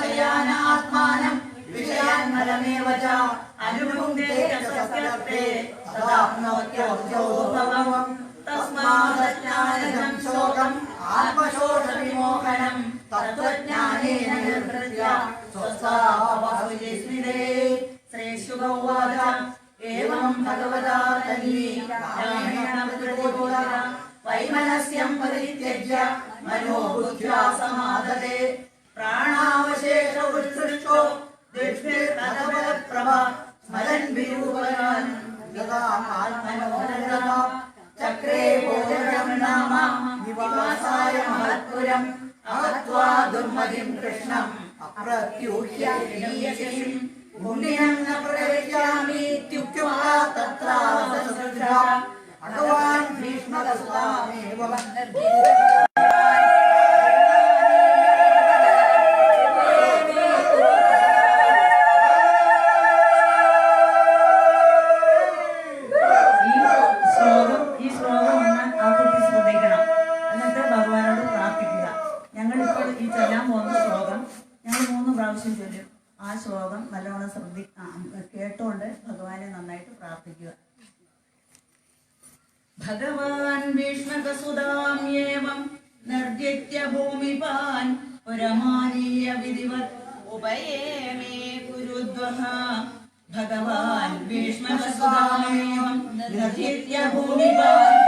യഥാശയാനാത്മാനം വിഷയാന്മലമേവ ച അനുഭുങ്ക്തേ സത്യത്തെ തദാപ്നോത്യോദ്യോഭവം തസ്മാദജ്ഞാനജം ശോകം ആത്മശോഷവിമോഹനം തത്വജ്ഞാനേന നിർവൃത്യ. സ്വസ്ഥാവസ്മിതേ ശ്രീശുഭവാച ഏവം ഭഗവതാ തന്വി വൈമനസ്യം പരിത്യജ്യ മനോബുദ്ധ്യാ സമാദതേ. പ്രാണാവശേഷ ഉത്സൃഷ്ടോ ദക്ഷിണതപരപ്രഭ സ്മരൻ വിരൂപയാൻ ഗതാത്മനോരമ ചക്രേ ഭോജനം നാമ നിവാസായ മഹത്പുരം. അവത്വാ ദുർമതിം കൃഷ്ണം അപ്രത്യൂഹ്യ ഗരീയസിം പുണ്യം ന പ്രവേശ്യാമീത്യുക്ത്വാ തത്രാവസസൃജ ഭഗവാൻ ഭീഷ്മകസ്വാമേവ പ്രാവശ്യം ചൊല്ലും ആ ശ്ലോകം നല്ലവണ്ണം ശ്രദ്ധി ആ, കേട്ടുകൊണ്ട് ഭഗവാനെ നന്നായിട്ട് പ്രാർത്ഥിക്കുക भगवान भगवान् भीष्मकसुदाम्येवम् नर्गत्य भूमिपान् परमानीय विधिवत्। उभये मे कुरुद्वः। भगवान् भीष्मकसुदामेवम् नर्गत्य भूमिपान्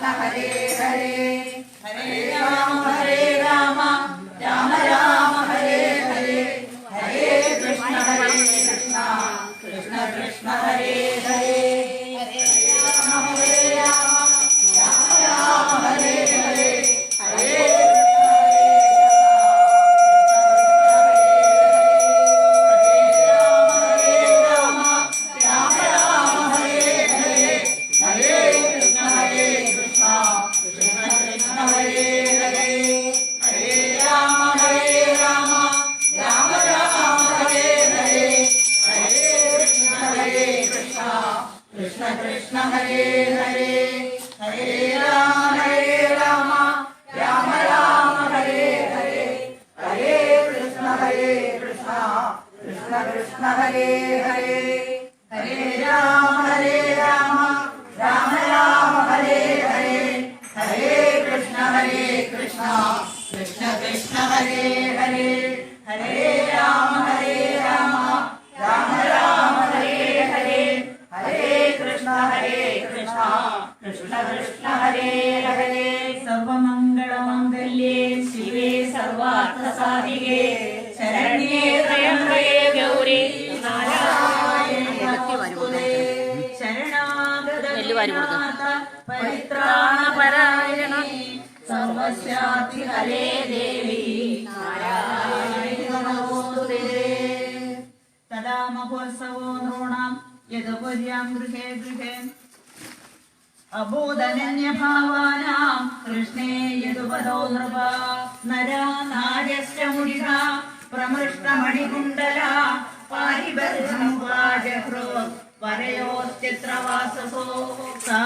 കൃഷ്ണ കൃഷ്ണ കൃഷ്ണ കൃഷ്ണ ഹരേ ഹരേ. സർവമംഗളമംഗല്യേ ശിവേ സർവാർത്ഥസാധികേ. ശരണ്യേ ത്രയംബകേ ഗൗരി പരിത്രാണപരായണ. സർവശാന്തി ഹരേ ദേവി തഥാ മഹോത്സവോ നൃണാം യദുപര്യാം ഗൃഹേ ഗൃഹേ. അബോധനന്യഭാവാനാം കൃഷ്ണേ യദുപദോ നൃപ. നരാ നാര്യശ്ച മുടിക പ്രമൃഷ്ടമണികുണ്ടല പാരിബർദ്ധമുപാജഹ്രോ വരയോശ്ചിത്രവാസസോ സാ